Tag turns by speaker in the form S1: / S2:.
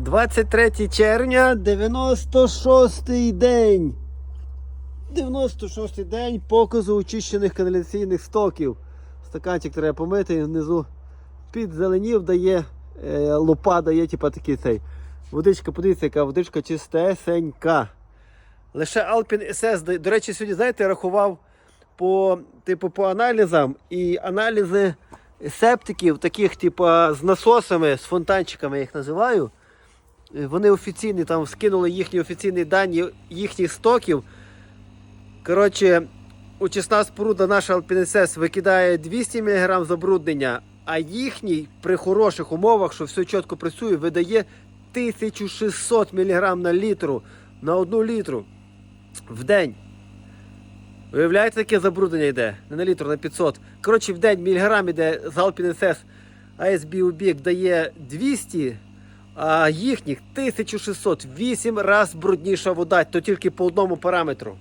S1: 23 червня, 96-й день. 96-й день показу очищених каналізаційних стоків. Стаканчик треба помити, внизу підзеленів дає, е, лупа дає, типа такий цей. Водичка, подивіться, яка водичка чистесенька. Лише Alpin SS, до- речі, сьогодні, знаєте, рахував по, типу, по аналізам і аналізи септиків, таких, типу, з насосами, з фонтанчиками, я їх називаю. Е, Вони офіційні, там скинули їхні офіційні дані їхніх стоків. Коротше, очисна споруда наша Alpiness викидає 200 мг забруднення, а їхній при хороших умовах, що все чітко працює, видає 1600 мг на літру на одну літру в день. Виявляєте, таке забруднення йде? Не на літр, на 500. Коротше, в день міліграм іде з Alpine SS ASB Ubik дає 200, а їхніх 1600. 8 раз брудніша вода, то тільки по одному параметру.